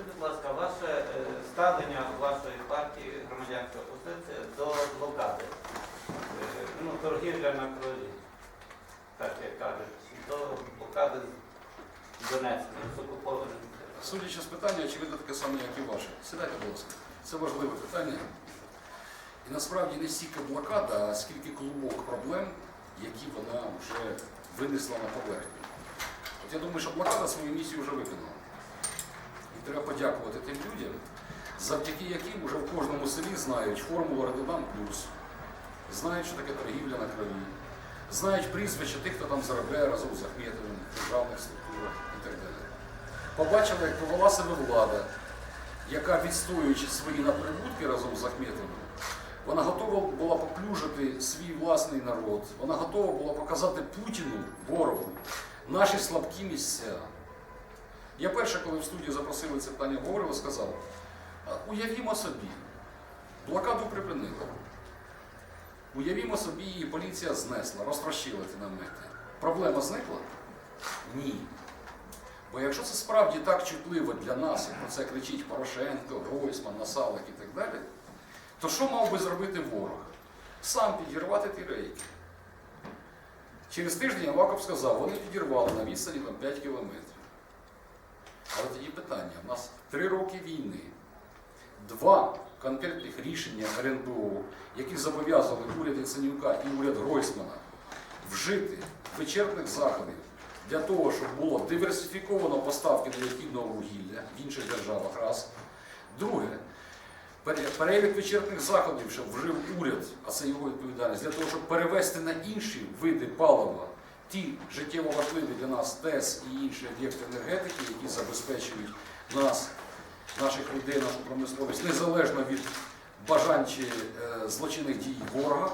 Скажіть, будь ласка, ваше е, ставлення вашої партії громадянська опозиція до блокади, е, ну, торгівля на крові, так як кажуть, до блокади з Донецьком, з окупованим. Судячи з питання, очевидно, таке саме, як і ваше. Сідайте, будь ласка. Це важливе питання. І насправді не стільки блокада, а скільки клубок проблем, які вона вже винесла на поверхню. От я думаю, що блокада свою місію вже виконала. І треба подякувати тим людям, завдяки яким вже в кожному селі знають формулу Радодан Плюс, знають, що таке торгівля на крові, знають прізвища тих, хто там заробляє разом з Ахметовим в державних структурах і так далі. Побачили, як повела себе влада, яка, відстоюючи свої наприбутки разом з Ахметовим, вона готова була поплюжити свій власний народ, вона готова була показати Путіну, ворогу, наші слабкі місця. Я перше, коли в студію запросили це питання, говорив, сказав, уявімо собі, блокаду припинили. Уявімо собі, її поліція знесла, розтрощила ті намети. Проблема зникла? Ні. Бо якщо це справді так чутливо для нас, як про це кричить Порошенко, Гройсман, Насалик і так далі, то що мав би зробити ворог? Сам підірвати ті рейки. Через тиждень Аваков сказав, вони підірвали на відстані там 5 кілометрів. Але тоді питання: у нас три роки війни, два конкретних рішення РНБО, які зобов'язували уряд Яценюка і уряд Гройсмана вжити вичерпних заходів для того, щоб було диверсифіковано поставки необхідного вугілля в інших державах. Раз. Друге, перелік вичерпних заходів, щоб вжив уряд, а це його відповідальність, для того, щоб перевести на інші види палива ті життєво важливі для нас ТЕС і інші об'єкти енергетики, які забезпечують нас, наших людей, нашу промисловість, незалежно від бажань чи е, злочинних дій ворога.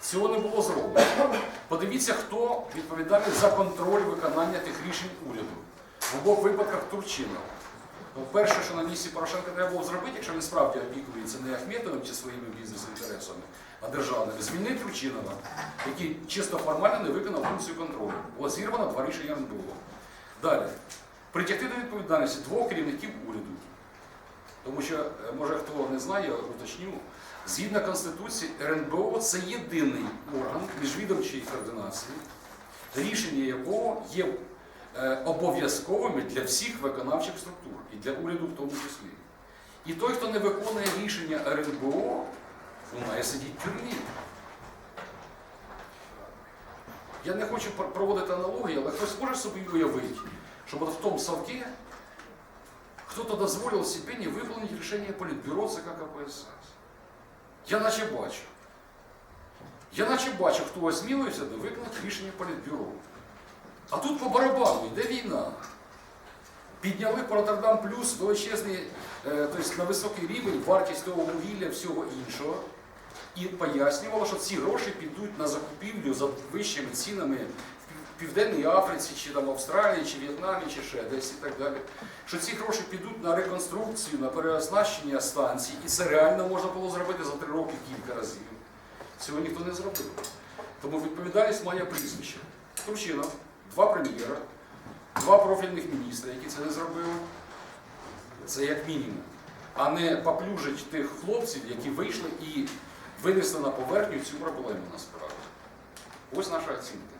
Цього не було зроблено. Подивіться, хто відповідальний за контроль виконання тих рішень уряду. В обох випадках Турчинов. Ну, перше, що на місці Порошенка треба було зробити, якщо він справді опікується не Ахметовим чи своїми бізнес-інтересами, а державними, звільнити Турчинова, який чисто формально не виконав функцію контролю. Було зірвано два рішення РНБО. Далі. Притягти до відповідальності двох керівників уряду. Тому що, е, може хто не знає, я уточню, згідно Конституції, РНБО це єдиний орган міжвідомчої координації, рішення якого є обов'язковими для всіх виконавчих структур, і для уряду в тому числі. І той, хто не виконує рішення РНБО, має сидіти в тюрмі. Я не хочу проводити аналогії, але хтось може собі уявити, що от в тому совке кто-то дозволил себе не выполнить решение Политбюро ЦК КПСС. Я наче бачу. Я наче бачу, хто осмілився би виконати рішення Політбюро. А тут по барабану йде війна. Підняли по Роттердам плюс величезний, е, тобто на високий рівень вартість того вугілля, всього іншого. І пояснювало, що ці гроші підуть на закупівлю за вищими цінами в Південній Африці, чи там Австралії, чи В'єтнамі, чи ще десь і так далі. Що ці гроші підуть на реконструкцію, на переоснащення станцій, і це реально можна було зробити за три роки кілька разів. Цього ніхто не зробив. Тому відповідальність має прізвище. Турчинов, два прем'єра, два профільних міністра, які це не зробили. Це як мінімум. А не поплюжить тих хлопців, які вийшли і винесли на поверхню цю проблему насправді. Ось наша оцінка.